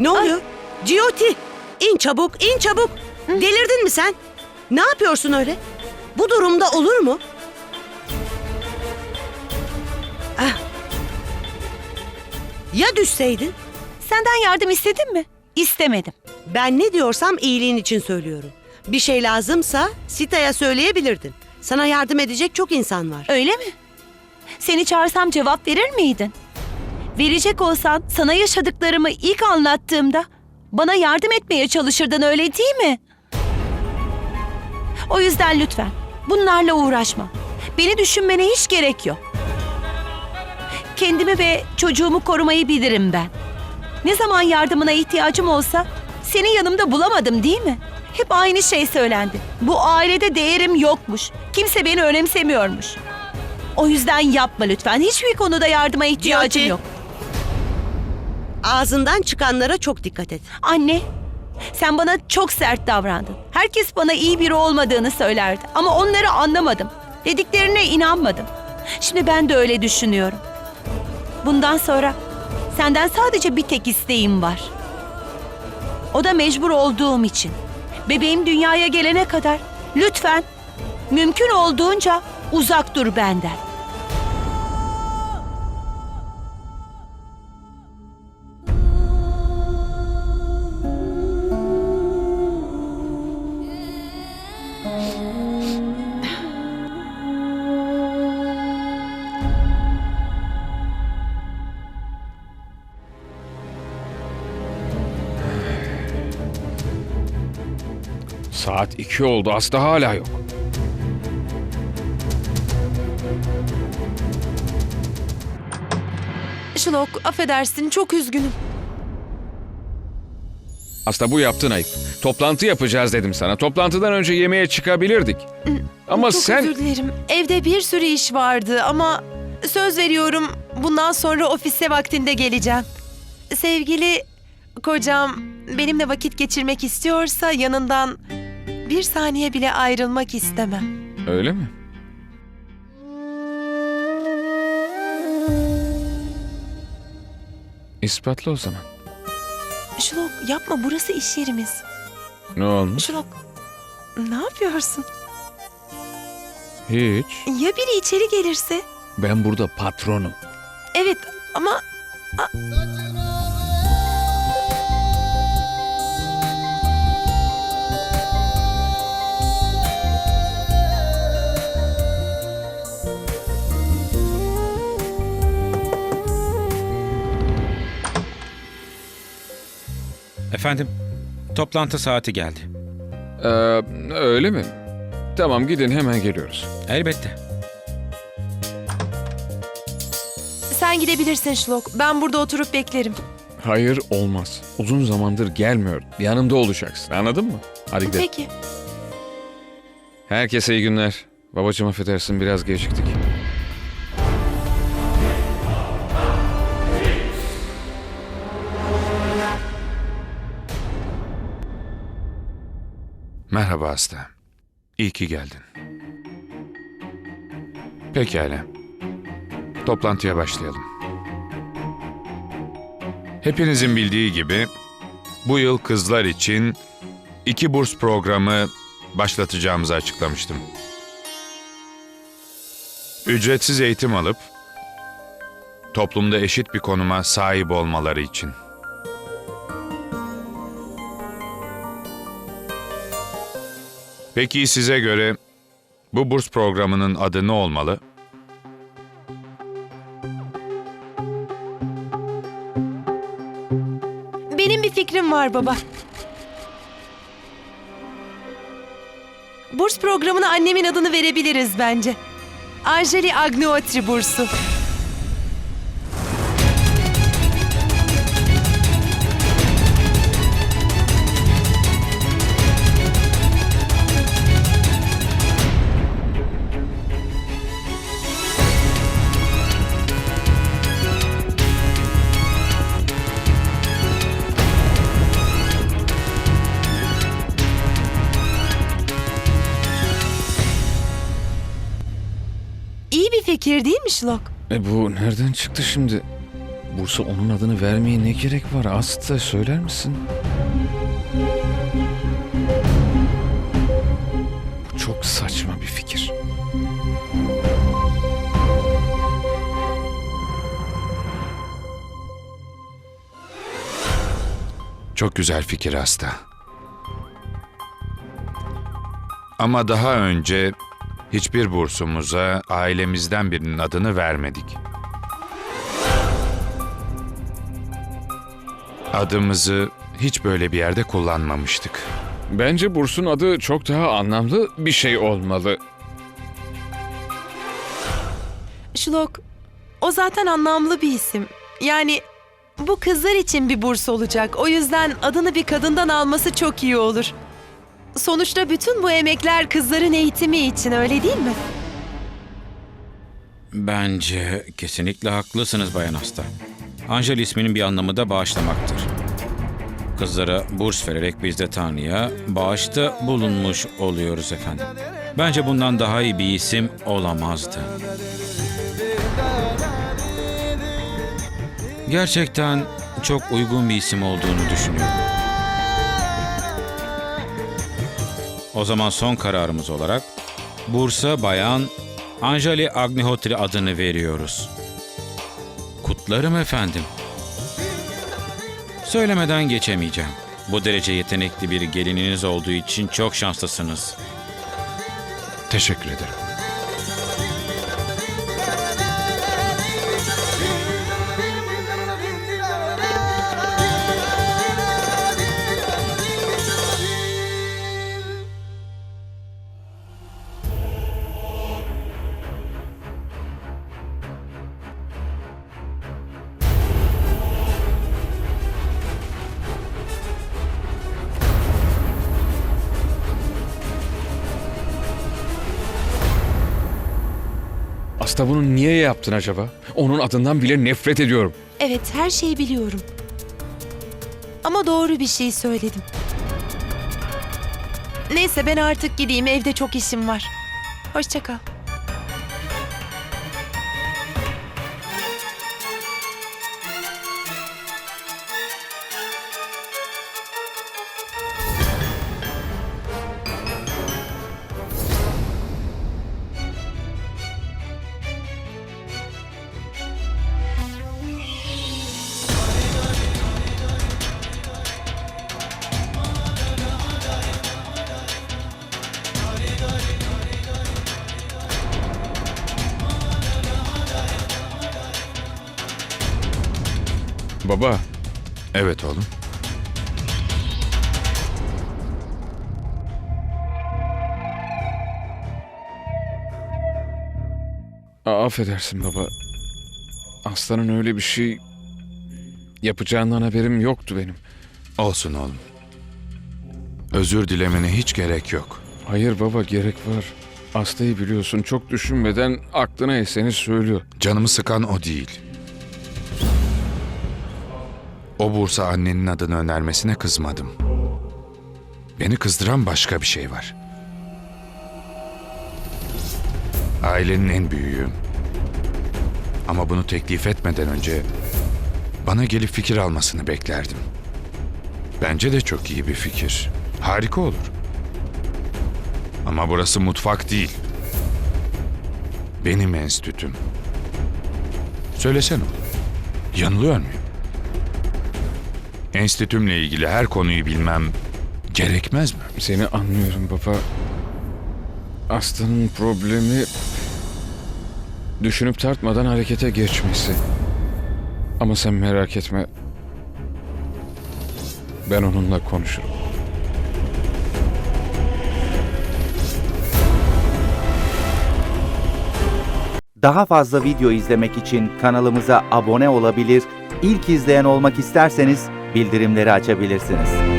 Ne oluyor? Giotti! İn çabuk, in çabuk. Delirdin mi sen? Ne yapıyorsun öyle? Bu durumda olur mu? Ah. Ya düşseydin? Senden yardım istedim mi? İstemedim. Ben ne diyorsam iyiliğin için söylüyorum. Bir şey lazımsa Sita'ya söyleyebilirdin. Sana yardım edecek çok insan var. Öyle mi? Seni çağırsam cevap verir miydin? Verecek olsan sana yaşadıklarımı ilk anlattığımda bana yardım etmeye çalışırdın öyle değil mi? O yüzden lütfen bunlarla uğraşma. Beni düşünmene hiç gerek yok. Kendimi ve çocuğumu korumayı bilirim ben. Ne zaman yardımına ihtiyacım olsa seni yanımda bulamadım değil mi? Hep aynı şey söylendi. Bu ailede değerim yokmuş. Kimse beni önemsemiyormuş. O yüzden yapma lütfen. Hiçbir konuda yardıma ihtiyacım Giotti. yok. Ağzından çıkanlara çok dikkat et. Anne, sen bana çok sert davrandın. Herkes bana iyi biri olmadığını söylerdi. Ama onları anlamadım. Dediklerine inanmadım. Şimdi ben de öyle düşünüyorum. Bundan sonra senden sadece bir tek isteğim var. O da mecbur olduğum için. Bebeğim dünyaya gelene kadar lütfen mümkün olduğunca uzak dur benden. Saat iki oldu Aslı hala yok. Şlok, affedersin çok üzgünüm. Aslı bu yaptığın ayıp. Toplantı yapacağız dedim sana. Toplantıdan önce yemeğe çıkabilirdik. Ama çok sen... özür dilerim. Evde bir sürü iş vardı ama söz veriyorum bundan sonra ofise vaktinde geleceğim. Sevgili kocam benimle vakit geçirmek istiyorsa yanından bir saniye bile ayrılmak istemem. Öyle mi? İspatla o zaman. Şlok yapma burası iş yerimiz. Ne olmuş? Şlok ne yapıyorsun? Hiç. Ya biri içeri gelirse? Ben burada patronum. Evet ama Efendim, toplantı saati geldi. Ee, öyle mi? Tamam gidin hemen geliyoruz. Elbette. sen gidebilirsin Şlok. Ben burada oturup beklerim. Hayır olmaz. Uzun zamandır gelmiyor. Yanımda olacaksın. Anladın mı? Hadi gidelim. Peki. Herkese iyi günler. Babacığım affedersin biraz geciktik. Merhaba Aslı. İyi ki geldin. Pekala. Toplantıya başlayalım. Hepinizin bildiği gibi bu yıl kızlar için iki burs programı başlatacağımızı açıklamıştım. Ücretsiz eğitim alıp toplumda eşit bir konuma sahip olmaları için. Peki size göre bu burs programının adı ne olmalı? Benim bir fikrim var baba. Burs programına annemin adını verebiliriz bence. Anjali Agniotri bursu. Fikir değil mi Şlok? E bu nereden çıktı şimdi? Bursa onun adını vermeye ne gerek var? Aslı söyler misin? Bu çok saçma bir fikir. Çok güzel fikir hasta. Ama daha önce hiçbir bursumuza ailemizden birinin adını vermedik. Adımızı hiç böyle bir yerde kullanmamıştık. Bence Burs'un adı çok daha anlamlı bir şey olmalı. Şlok, o zaten anlamlı bir isim. Yani bu kızlar için bir burs olacak. O yüzden adını bir kadından alması çok iyi olur. Sonuçta bütün bu emekler kızların eğitimi için öyle değil mi? Bence kesinlikle haklısınız Bayan Hasta. Angel isminin bir anlamı da bağışlamaktır. Kızlara burs vererek biz de Tanrı'ya bağışta bulunmuş oluyoruz efendim. Bence bundan daha iyi bir isim olamazdı. Gerçekten çok uygun bir isim olduğunu düşünüyorum. O zaman son kararımız olarak Bursa Bayan Anjali Agnihotri adını veriyoruz. Kutlarım efendim. Söylemeden geçemeyeceğim. Bu derece yetenekli bir gelininiz olduğu için çok şanslısınız. Teşekkür ederim. Aslı bunu niye yaptın acaba? Onun adından bile nefret ediyorum. Evet, her şeyi biliyorum. Ama doğru bir şey söyledim. Neyse ben artık gideyim. Evde çok işim var. Hoşça kal. Baba, Evet oğlum. a- affedersin baba. Aslanın öyle bir şey yapacağından haberim yoktu benim. Olsun oğlum. Özür dilemene hiç gerek yok. Hayır baba gerek var. Aslı'yı biliyorsun çok düşünmeden aklına eseni söylüyor. Canımı sıkan o değil. O Bursa annenin adını önermesine kızmadım. Beni kızdıran başka bir şey var. Ailenin en büyüğüyüm. Ama bunu teklif etmeden önce bana gelip fikir almasını beklerdim. Bence de çok iyi bir fikir. Harika olur. Ama burası mutfak değil. Benim enstitüm. Söylesene oğlum. Yanılıyor muyum? Enstitümle ilgili her konuyu bilmem gerekmez mi? Seni anlıyorum baba. Aslı'nın problemi düşünüp tartmadan harekete geçmesi. Ama sen merak etme. Ben onunla konuşurum. Daha fazla video izlemek için kanalımıza abone olabilir, ilk izleyen olmak isterseniz bildirimleri açabilirsiniz.